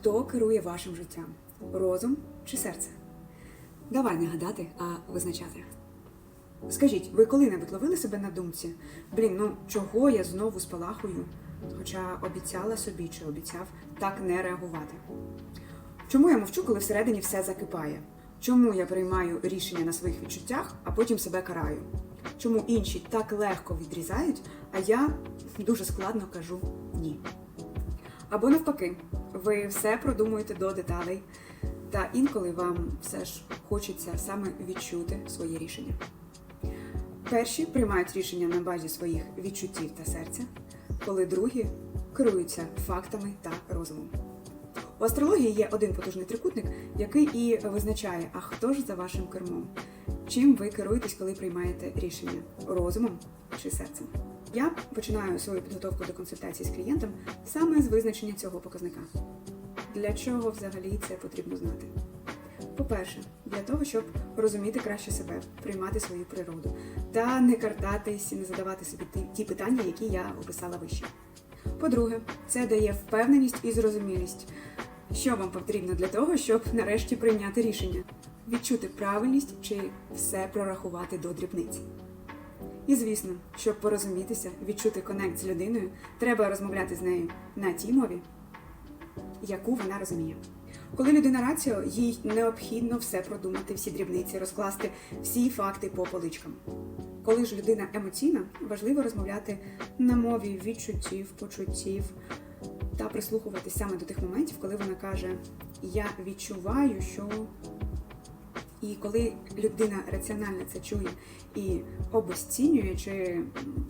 Хто керує вашим життям? Розум чи серце? Давай не гадати, а визначати. Скажіть, ви коли-небудь ловили себе на думці? Блін, ну чого я знову спалахую? Хоча обіцяла собі чи обіцяв так не реагувати. Чому я мовчу, коли всередині все закипає? Чому я приймаю рішення на своїх відчуттях, а потім себе караю? Чому інші так легко відрізають, а я дуже складно кажу ні? Або навпаки, ви все продумуєте до деталей, та інколи вам все ж хочеться саме відчути своє рішення. Перші приймають рішення на базі своїх відчуттів та серця, коли другі керуються фактами та розумом. У астрології є один потужний трикутник, який і визначає, а хто ж за вашим кермом, чим ви керуєтесь, коли приймаєте рішення розумом чи серцем. Я починаю свою підготовку до консультації з клієнтом саме з визначення цього показника. Для чого взагалі це потрібно знати? По-перше, для того, щоб розуміти краще себе, приймати свою природу та не картатись і не задавати собі ті- питання, які я описала вище. По-друге, це дає впевненість і зрозумілість, що вам потрібно для того, щоб нарешті прийняти рішення, відчути правильність чи все прорахувати до дрібниць. І звісно, щоб порозумітися, відчути конект з людиною, треба розмовляти з нею на тій мові, яку вона розуміє. Коли людина раціо, їй необхідно все продумати, всі дрібниці, розкласти всі факти по поличкам. Коли ж людина емоційна, важливо розмовляти на мові відчуттів, почуттів та прислухуватись саме до тих моментів, коли вона каже: Я відчуваю, що. І коли людина раціонально це чує і обесцінює чи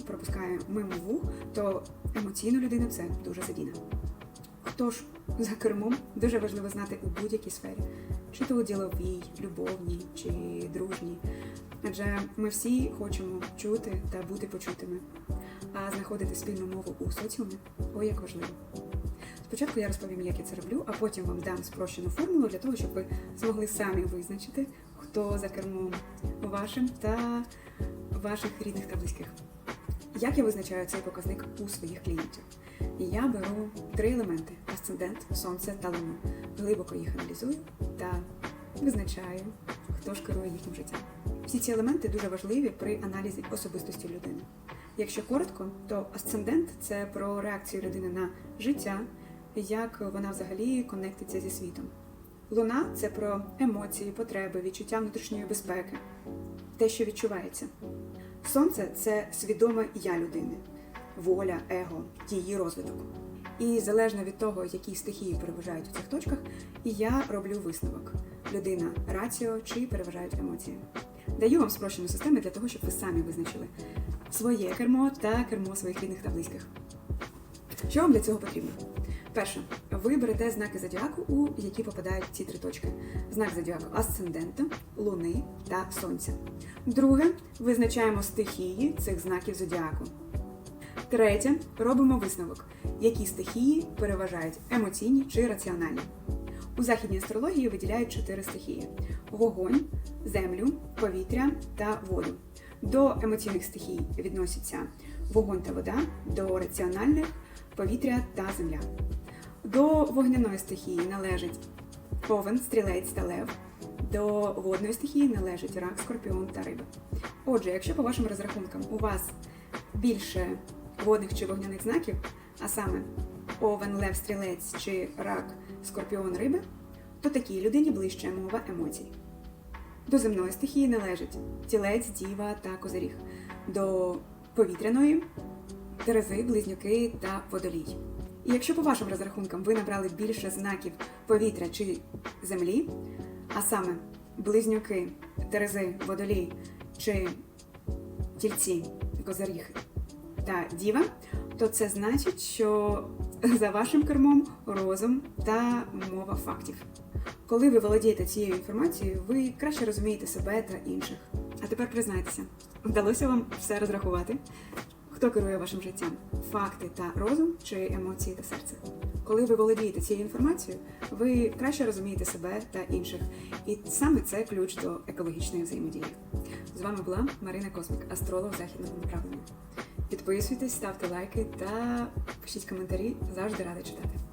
пропускає мимо вух, то емоційно людину це дуже задіне. Тож за кермом дуже важливо знати у будь-якій сфері, чи то у діловій, любовній чи дружній. Адже ми всі хочемо чути та бути почутими, а знаходити спільну мову у соціумі ой як важливо. Спочатку я розповім, як я це роблю, а потім вам дам спрощену формулу для того, щоб ви змогли самі визначити, хто за кермом вашим та ваших рідних та близьких. Як я визначаю цей показник у своїх клієнтів? Я беру три елементи: асцендент, сонце та луну. Глибоко їх аналізую та визначаю, хто ж керує їхнім життям. Всі ці елементи дуже важливі при аналізі особистості людини. Якщо коротко, то асцендент це про реакцію людини на життя, як вона взагалі конектиться зі світом. Луна це про емоції, потреби, відчуття внутрішньої безпеки, те, що відчувається. Сонце це свідоме я людини, воля, его, її розвиток. І залежно від того, які стихії переважають у цих точках, я роблю висновок: людина раціо чи переважають емоції. Даю вам спрощену систему для того, щоб ви самі визначили своє кермо та кермо своїх рідних та близьких. Що вам для цього потрібно? Перше, ви берете знаки зодіаку, у які попадають ці три точки: знак зодіаку асцендента, луни та сонця. Друге, визначаємо стихії цих знаків зодіаку. Третє, робимо висновок, які стихії переважають емоційні чи раціональні. У західній астрології виділяють чотири стихії: вогонь, землю, повітря та воду. До емоційних стихій відносяться вогонь та вода, до раціональних повітря та земля. До вогняної стихії належить овен, стрілець та лев. До водної стихії належить рак, скорпіон та риба. Отже, якщо по вашим розрахункам у вас більше водних чи вогняних знаків, а саме овен, лев, стрілець чи рак, скорпіон, риби, то такій людині ближче мова емоцій. До земної стихії належить тілець, діва та козиріг. До повітряної терези, близнюки та водолій. І якщо по вашим розрахункам ви набрали більше знаків повітря чи землі, а саме близнюки, терези, водолій чи тільці, козиріг та діва, то це значить, що за вашим кермом розум та мова фактів. Коли ви володієте цією інформацією, ви краще розумієте себе та інших. А тепер признайтеся, вдалося вам все розрахувати? Хто керує вашим життям? Факти та розум чи емоції та серце? Коли ви володієте цією інформацією, ви краще розумієте себе та інших. І саме це ключ до екологічної взаємодії. З вами була Марина Космик, астролог західного направлення. Підписуйтесь, ставте лайки та пишіть коментарі. Завжди рада читати.